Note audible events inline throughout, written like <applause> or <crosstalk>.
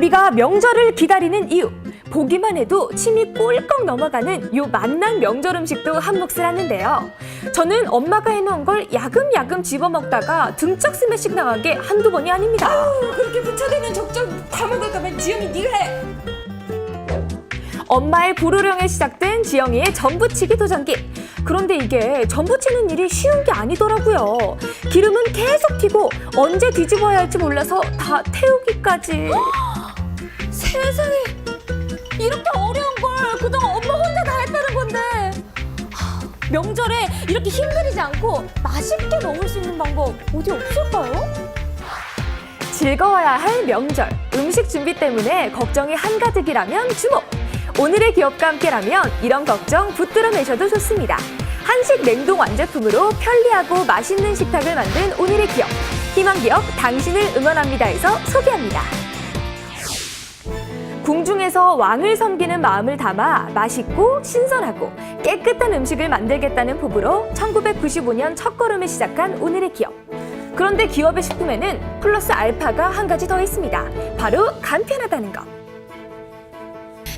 우리가 명절을 기다리는 이유 보기만 해도 침이 꿀꺽 넘어가는 요 맛난 명절 음식도 한 몫을 하는데요. 저는 엄마가 해놓은 걸 야금야금 집어먹다가 등짝 스매싱 나간 게 한두 번이 아닙니다. 그렇게 부처되면 적적 다 먹을 거면 지영이 네가 해. 엄마의 불호령에 시작된 지영이의 전부치기 도전기. 그런데 이게 전부치는 일이 쉬운 게 아니더라고요. 기름은 계속 튀고 언제 뒤집어야 할지 몰라서 다 태우기까지. 세상에 이렇게 어려운 걸 그동안 엄마 혼자 다 했다는 건데 하, 명절에 이렇게 힘들이지 않고 맛있게 먹을 수 있는 방법 어디 없을까요? 즐거워야 할 명절. 음식 준비 때문에 걱정이 한가득이라면 주목. 오늘의 기업과 함께라면 이런 걱정 붙들어 내셔도 좋습니다. 한식 냉동 완제품으로 편리하고 맛있는 식탁을 만든 오늘의 기업. 희망기업 당신을 응원합니다에서 소개합니다. 궁중에서 왕을 섬기는 마음을 담아 맛있고 신선하고 깨끗한 음식을 만들겠다는 포부로 1995년 첫걸음을 시작한 오늘의 기업. 그런데 기업의 식품에는 플러스 알파가 한 가지 더 있습니다. 바로 간편하다는 것.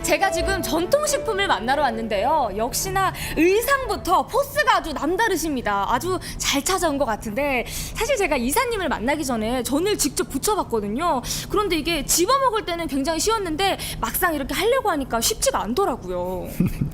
제가 지금 전통식품을 만나러 왔는데요. 역시나 의상부터 포스가 아주 남다르십니다. 아주 잘 찾아온 것 같은데 사실 제가 이사님을 만나기 전에 전을 직접 붙여봤거든요. 그런데 이게 집어먹을 때는 굉장히 쉬웠는데 막상 이렇게 하려고 하니까 쉽지가 않더라고요. <laughs>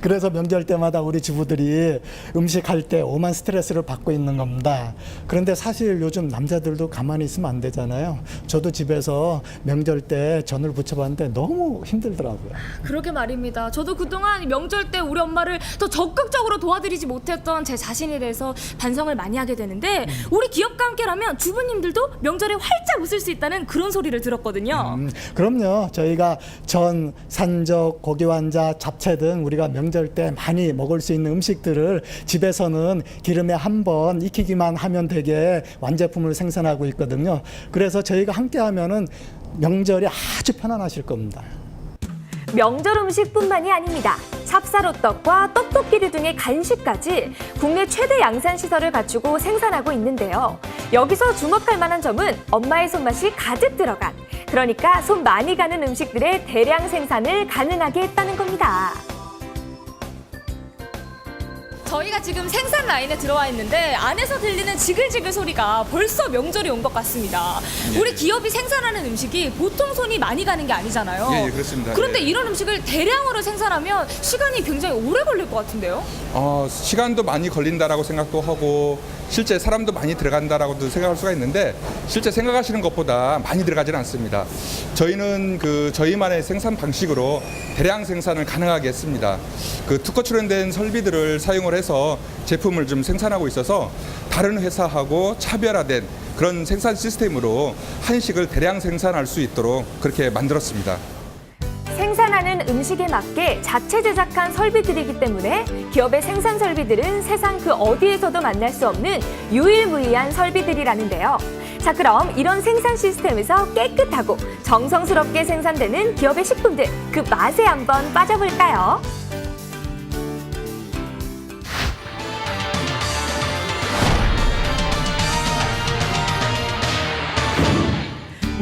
그래서 명절 때마다 우리 주부들이 음식할 때 오만 스트레스를 받고 있는 겁니다. 그런데 사실 요즘 남자들도 가만히 있으면 안 되잖아요. 저도 집에서 명절 때 전을 부쳐봤는데 너무 힘들더라고요. 그러게 말입니다. 저도 그동안 명절 때 우리 엄마를 더 적극적으로 도와드리지 못했던 제 자신에 대해서 반성을 많이 하게 되는데 우리 기업과 함께라면 주부님들도 명절에 활짝 웃을 수 있다는 그런 소리를 들었거든요. 음, 그럼요. 저희가 전, 산적, 고기 완자, 잡채 등 우리 가 명절 때 많이 먹을 수 있는 음식들을 집에서는 기름에 한 번 익히기만 하면 되게 완제품을 생산하고 있거든요. 그래서 저희가 함께 하면은 명절이 아주 편안하실 겁니다. 명절 음식뿐만이 아닙니다. 찹쌀호떡과 떡볶이류 등의 간식까지 국내 최대 양산 시설을 갖추고 생산하고 있는데요. 여기서 주목할 만한 점은 엄마의 손맛이 가득 들어간 그러니까 손 많이 가는 음식들의 대량 생산을 가능하게 했다는 겁니다. 저희가 지금 생산 라인에 들어와 있는데 안에서 들리는 지글지글 소리가 벌써 명절이 온 것 같습니다. 우리 기업이 생산하는 음식이 보통 손이 많이 가는 게 아니잖아요. 예, 예, 그렇습니다. 그런데 예. 이런 음식을 대량으로 생산하면 시간이 굉장히 오래 걸릴 것 같은데요. 어, 시간도 많이 걸린다라고 생각도 하고 실제 사람도 많이 들어간다라고도 생각할 수가 있는데 실제 생각하시는 것보다 많이 들어가지는 않습니다. 저희는 그 저희만의 생산 방식으로 대량 생산을 가능하게 했습니다. 그 특허 출원된 설비들을 사용을 해서 제품을 좀 생산하고 있어서 다른 회사하고 차별화된 그런 생산 시스템으로 한식을 대량 생산할 수 있도록 그렇게 만들었습니다. 생산하는 음식에 맞게 자체 제작한 설비들이기 때문에 기업의 생산 설비들은 세상 그 어디에서도 만날 수 없는 유일무이한 설비들이라는데요. 자, 그럼 이런 생산 시스템에서 깨끗하고 정성스럽게 생산되는 기업의 식품들 그 맛에 한번 빠져볼까요?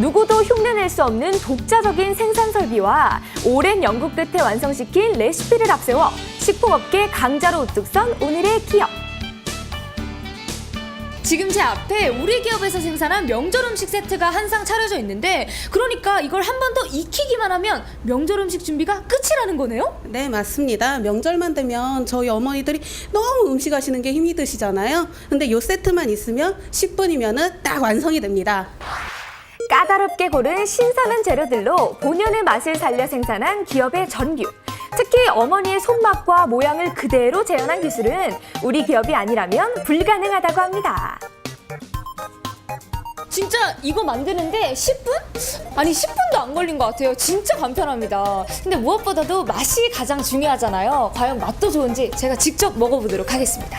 누구도 흉내낼 수 없는 독자적인 생산 설비와 오랜 연구 끝에 완성시킨 레시피를 앞세워 식품업계 강자로 우뚝 선 오늘의 기업. 지금 제 앞에 우리 기업에서 생산한 명절 음식 세트가 한 상 차려져 있는데 그러니까 이걸 한 번 더 익히기만 하면 명절 음식 준비가 끝이라는 거네요? 네, 맞습니다. 명절만 되면 저희 어머니들이 너무 음식 하시는 게 힘이 드시잖아요. 근데 요 세트만 있으면 10분이면은 딱 완성이 됩니다. 까다롭게 고른 신선한 재료들로 본연의 맛을 살려 생산한 기업의 전류. 특히 어머니의 손맛과 모양을 그대로 재현한 기술은 우리 기업이 아니라면 불가능하다고 합니다. 진짜 이거 만드는데 10분? 아니 10분도 안 걸린 것 같아요. 진짜 간편합니다. 근데 무엇보다도 맛이 가장 중요하잖아요. 과연 맛도 좋은지 제가 직접 먹어보도록 하겠습니다.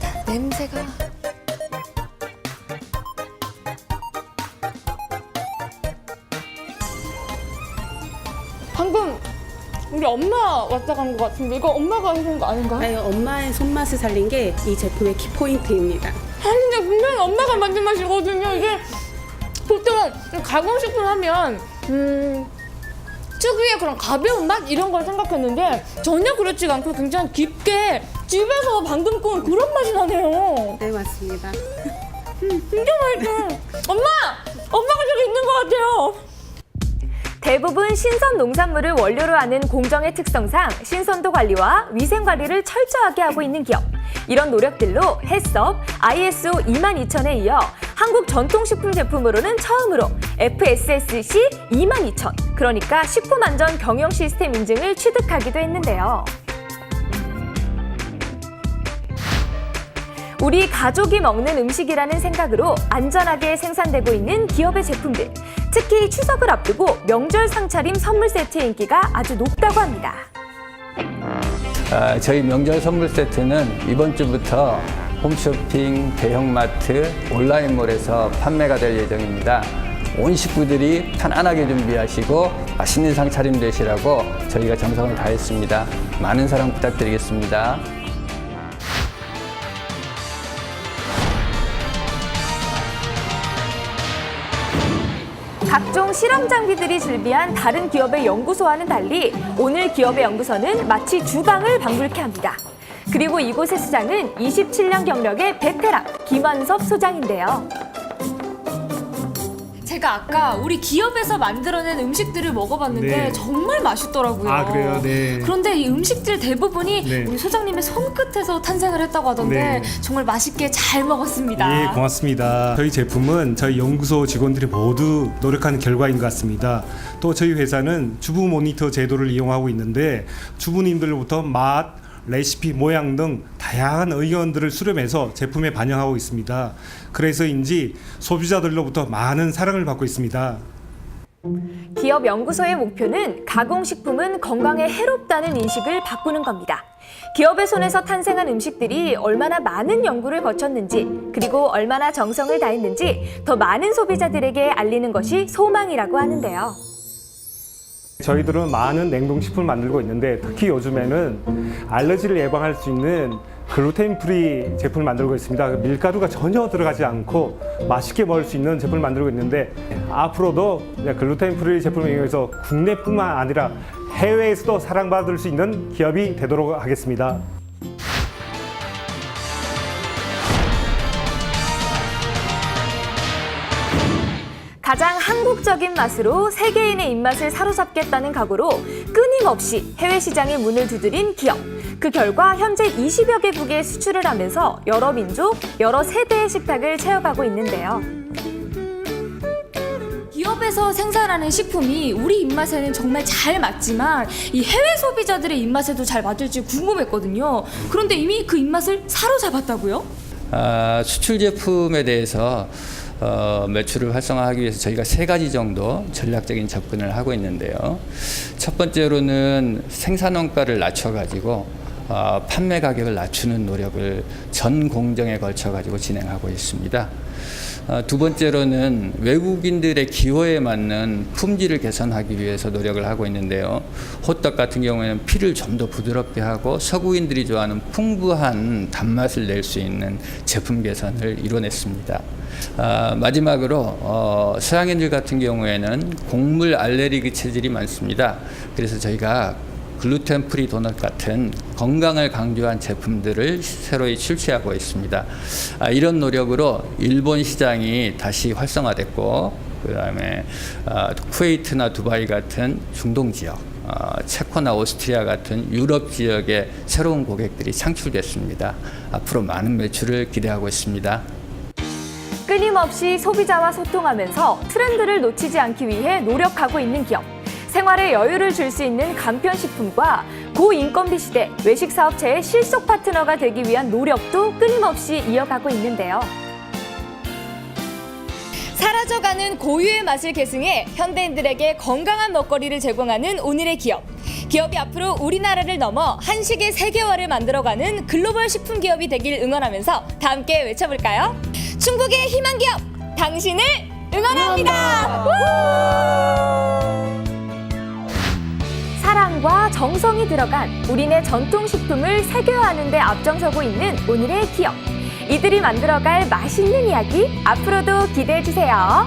자, 냄새가 방금 우리 엄마 왔다 간 것 같은데 이거 엄마가 해준 거 아닌가? 네, 엄마의 손맛을 살린 게 이 제품의 키포인트입니다. 아니 근데 분명히 엄마가 만든 맛이거든요. 이게 보통 가공식품 하면 음, 특유의 그런 가벼운 맛 이런 걸 생각했는데 전혀 그렇지가 않고 굉장히 깊게 집에서 방금 구운 그런 맛이 나네요. 네, 맞습니다. 진짜 맛있어. 엄마! 엄마가 저기 있는 것 같아요. 대부분 신선 농산물을 원료로 하는 공정의 특성상 신선도 관리와 위생 관리를 철저하게 하고 있는 기업. 이런 노력들로 햇섭 ISO 22000에 이어 한국 전통식품 제품으로는 처음으로 FSSC 22000, 그러니까 식품안전 경영 시스템 인증을 취득하기도 했는데요. 우리 가족이 먹는 음식이라는 생각으로 안전하게 생산되고 있는 기업의 제품들. 특히 추석을 앞두고 명절 상차림 선물 세트의 인기가 아주 높다고 합니다. 아, 저희 명절 선물 세트는 이번 주부터 홈쇼핑, 대형마트, 온라인몰에서 판매가 될 예정입니다. 온 식구들이 편안하게 준비하시고 맛있는 상 차림 되시라고 저희가 정성을 다했습니다. 많은 사랑 부탁드리겠습니다. 각종 실험 장비들이 즐비한 다른 기업의 연구소와는 달리 오늘 기업의 연구소는 마치 주방을 방불케 합니다. 그리고 이곳의 수장은 27년 경력의 베테랑 김원섭 소장인데요. 제가 아까 우리 기업에서 만들어낸 음식들을 먹어봤는데 네. 정말 맛있더라고요. 아, 그래요? 네. 그런데 이 음식들 대부분이 네. 우리 소장님의 손끝에서 탄생을 했다고 하던데 네. 정말 맛있게 잘 먹었습니다. 예, 고맙습니다. 저희 제품은 저희 연구소 직원들이 모두 노력하는 결과인 것 같습니다. 또 저희 회사는 주부 모니터 제도를 이용하고 있는데 주부님들로부터 맛, 레시피, 모양 등 다양한 의견들을 수렴해서 제품에 반영하고 있습니다. 그래서인지 소비자들로부터 많은 사랑을 받고 있습니다. 기업 연구소의 목표는 가공식품은 건강에 해롭다는 인식을 바꾸는 겁니다. 기업의 손에서 탄생한 음식들이 얼마나 많은 연구를 거쳤는지, 그리고 얼마나 정성을 다했는지 더 많은 소비자들에게 알리는 것이 소망이라고 하는데요. 저희들은 많은 냉동식품을 만들고 있는데 특히 요즘에는 알러지를 예방할 수 있는 글루텐 프리 제품을 만들고 있습니다. 밀가루가 전혀 들어가지 않고 맛있게 먹을 수 있는 제품을 만들고 있는데 앞으로도 글루텐 프리 제품을 이용해서 국내뿐만 아니라 해외에서도 사랑받을 수 있는 기업이 되도록 하겠습니다. 가장 한국적인 맛으로 세계인의 입맛을 사로잡겠다는 각오로 끊임없이 해외 시장의 문을 두드린 기업. 그 결과 현재 20여 개국에 수출을 하면서 여러 민족, 여러 세대의 식탁을 채워가고 있는데요. 기업에서 생산하는 식품이 우리 입맛에는 정말 잘 맞지만 이 해외 소비자들의 입맛에도 잘 맞을지 궁금했거든요. 그런데 이미 그 입맛을 사로잡았다고요? 아, 수출 제품에 대해서 어, 매출을 활성화하기 위해서 저희가 세 가지 정도 전략적인 접근을 하고 있는데요. 첫 번째로는 생산 원가를 낮춰가지고 어, 판매 가격을 낮추는 노력을 전 공정에 걸쳐 가지고 진행하고 있습니다. 어, 두 번째로는 외국인들의 기호에 맞는 품질을 개선하기 위해서 노력을 하고 있는데요. 호떡 같은 경우에는 피를 좀 더 부드럽게 하고 서구인들이 좋아하는 풍부한 단맛을 낼 수 있는 제품 개선을 이뤄냈습니다. 아, 마지막으로 어, 서양인들 같은 경우에는 곡물 알레르기 체질이 많습니다. 그래서 저희가 글루텐 프리 도넛 같은 건강을 강조한 제품들을 새로이 출시하고 있습니다. 아, 이런 노력으로 일본 시장이 다시 활성화됐고 그다음에 아, 쿠웨이트나 두바이 같은 중동 지역, 아, 체코나 오스트리아 같은 유럽 지역에 새로운 고객들이 창출됐습니다. 앞으로 많은 매출을 기대하고 있습니다. 끊임없이 소비자와 소통하면서 트렌드를 놓치지 않기 위해 노력하고 있는 기업. 생활에 여유를 줄 수 있는 간편식품과 고인건비 시대 외식 사업체의 실속 파트너가 되기 위한 노력도 끊임없이 이어가고 있는데요. 사라져가는 고유의 맛을 계승해 현대인들에게 건강한 먹거리를 제공하는 오늘의 기업. 기업이 앞으로 우리나라를 넘어 한식의 세계화를 만들어가는 글로벌 식품 기업이 되길 응원하면서 다 함께 외쳐볼까요? 충북의 희망 기업, 당신을 응원합니다. 사랑과 정성이 들어간 우리네 전통식품을 세계화하는 데 앞장서고 있는 오늘의 기업. 이들이 만들어갈 맛있는 이야기 앞으로도 기대해 주세요.